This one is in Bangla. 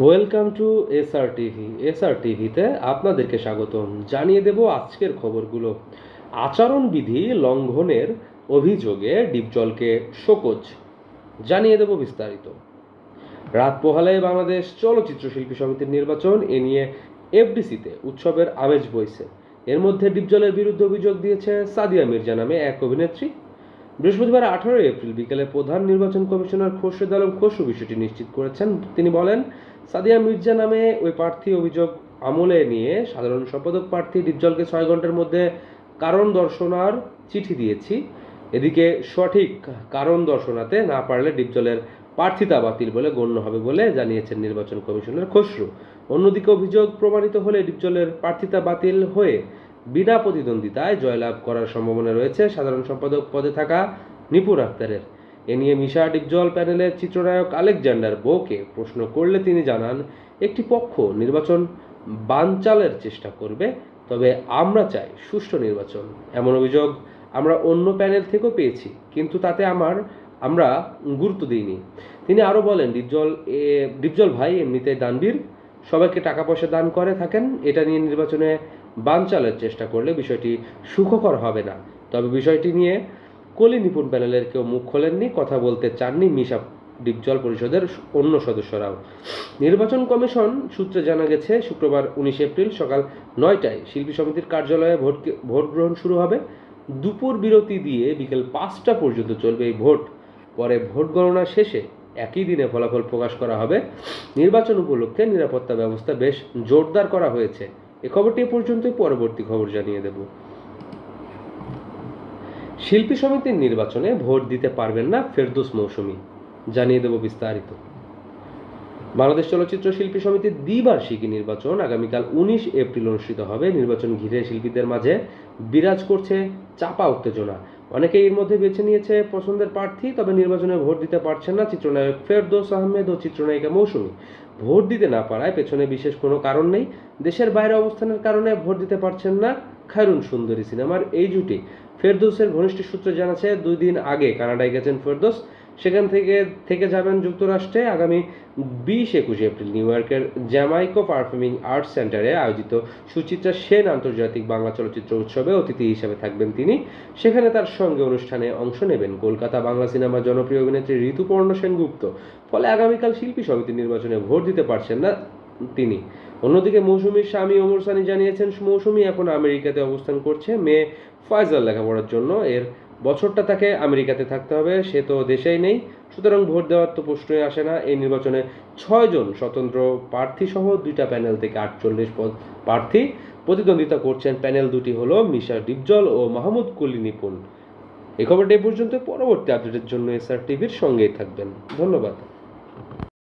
Welcome to SR TV SR টিভিতে আপনাদেরকে স্বাগতম। জানিয়ে দেব আজকের খবরগুলো। আচরণবিধি লঙ্ঘনের অভিযোগে ডিপজলকে শোকজ। জানিয়ে দেব বিস্তারিত। রাত পোহালে বাংলাদেশ চলচ্চিত্র শিল্পী সমিতির নির্বাচন এ নিয়ে এফডিসিতে উৎসবের আমেজ বইছে। এর মধ্যে ডিপজলের বিরুদ্ধে অভিযোগ দিয়েছে সাদিয়া মির্জা নামে এক অভিনেত্রী। বৃহস্পতিবার আঠারোই এপ্রিল বিকেলে প্রধান নির্বাচন কমিশনার খোরশেদ আলম খসরু বিষয়টি নিশ্চিত করেছেন। তিনি বলেন, সাদিয়া মির্জা নামে ওই প্রার্থী অভিযোগ আমলে নিয়ে সাধারণ সম্পাদক প্রার্থী ডিপজলকে ছয় ঘণ্টার মধ্যে কারণ দর্শনার চিঠি দিয়েছি। এদিকে সঠিক কারণ দর্শনাতে না পারলে ডিপজলের প্রার্থিতা বাতিল বলে গণ্য হবে বলে জানিয়েছেন নির্বাচন কমিশনার খসরু অন্যদিকে অভিযোগ প্রমাণিত হলে ডিপজলের প্রার্থিতা বাতিল হয়ে বিনা প্রতিদ্বন্দ্বিতায় জয়লাভ করার সম্ভাবনা রয়েছে সাধারণ সম্পাদক পদে থাকা নিপুর আক্তারের। এ নিয়ে মিশা ডিপজল প্যানেলের চিত্রনায়ক আলেকজান্ডার বোকে প্রশ্ন করলে তিনি জানান, একটি পক্ষ নির্বাচন বানচালের চেষ্টা করবে, তবে আমরা চাই সুষ্ঠু নির্বাচন। এমন অভিযোগ আমরা অন্য প্যানেল থেকেও পেয়েছি, কিন্তু তাতে আমার, আমরা গুরুত্ব দিইনি। তিনি আরও বলেন, ডিপজল, এ, ডিপজল ভাই এমনিতে দানবীর। সবাইকে টাকা পয়সা দান করে থাকেন, এটা নিয়ে নির্বাচনে বানচালের চেষ্টা করলে বিষয়টি সুখকর হবে না। তবে বিষয়টি নিয়ে কলি নিপুণ প্যানেলের কেউ মুখ খোলেননি, কথা বলতে চাননি মিশা ডিপজল পরিষদের অন্য সদস্যরাও। নির্বাচন কমিশন সূত্রে জানা গেছে, শুক্রবার উনিশ এপ্রিল সকাল নয়টায় শিল্পী সমিতির কার্যালয়ে ভোট ভোট গ্রহণ শুরু হবে। দুপুর বিরতি দিয়ে বিকেল পাঁচটা পর্যন্ত চলবে এই ভোট। পরে ভোট গণনা শেষে একই দিনে ফলাফল প্রকাশ করা হবে। নির্বাচন উপলক্ষে নিরাপত্তা ব্যবস্থা বেশ জোরদার করা হয়েছে। এ খবরটি এ পর্যন্তই। পরবর্তী খবর জানিয়ে দেব। শিল্পী সমিতির নির্বাচনে ভোট দিতে পারবেন না ফেরদৌস মৌসুমী। জানিয়ে দেব বিস্তারিত। বাংলাদেশ চলচ্চিত্র শিল্পী সমিতির দ্বিবার্ষিকী নির্বাচন আগামীকাল উনিশ এপ্রিল অনুষ্ঠিত হবে। নির্বাচন ঘিরে শিল্পীদের মাঝে বিরাজ করছে চাপা উত্তেজনা। অনেকে এর মধ্যে বেছে নিয়েছে পছন্দের প্রার্থী, তবে নির্বাচনে ভোট দিতে পারছেন না চিত্রনায়ক ফেরদোস আহমেদ ও চিত্রনায়িকা মৌসুমী। ভোট দিতে না পারায় পেছনে বিশেষ কোনো কারণ নেই। দেশের বাইরে অবস্থানের কারণে ভোট দিতে পারছেন না খায়রুন সুন্দরী সিনেমার এই জুটি। ফেরদৌসের ঘনিষ্ঠ সূত্রে জানাচ্ছে, দুই দিন আগে কানাডায় গেছেন ফেরদৌস। সেখান থেকে থেকে যাবেন যুক্তরাষ্ট্রে আগামী বিশ একুশ এপ্রিল নিউ ইয়র্কের জ্যামাইকো পারফর্মিং আর্টস সেন্টারে আয়োজিত সুচিত্রা সেন আন্তর্জাতিক বাংলা চলচ্চিত্র উৎসবে অতিথি হিসেবে থাকবেন তিনি। সেখানে তার সঙ্গে অনুষ্ঠানে অংশ নেবেন কলকাতা বাংলা সিনেমার জনপ্রিয় অভিনেত্রী ঋতুপর্ণ সেনগুপ্ত। ফলে আগামীকাল শিল্পী সমিতির নির্বাচনে ভোট দিতে পারছেন না তিনি। অন্যদিকে মৌসুমীর স্বামী ওমর সানি জানিয়েছেন, মৌসুমী এখন আমেরিকাতে অবস্থান করছে। মেয়ে ফয়জাল লেখাপড়ার জন্য। এর বছরটা তাকে আমেরিকাতে থাকতে হবে, সে তো দেশেই নেই। সুতরাং ভোট দেওয়ার তো প্রশ্নই আসে না। এই নির্বাচনে ছয়জন স্বতন্ত্র প্রার্থী সহ দুইটা প্যানেল থেকে আটচল্লিশ পদ প্রার্থী প্রতিদ্বন্দ্বিতা করছেন। প্যানেল দুটি হলো মিশা ডিপজল ও মাহমুদ কুলি নিপুণ। এই খবরটি পর্যন্ত। পরবর্তী আপডেটের জন্য এসআর টিভির সঙ্গেই থাকবেন। ধন্যবাদ।